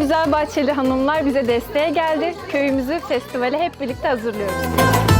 Güzel Bahçeli hanımlar bize desteğe geldi. Köyümüzü festivale hep birlikte hazırlıyoruz.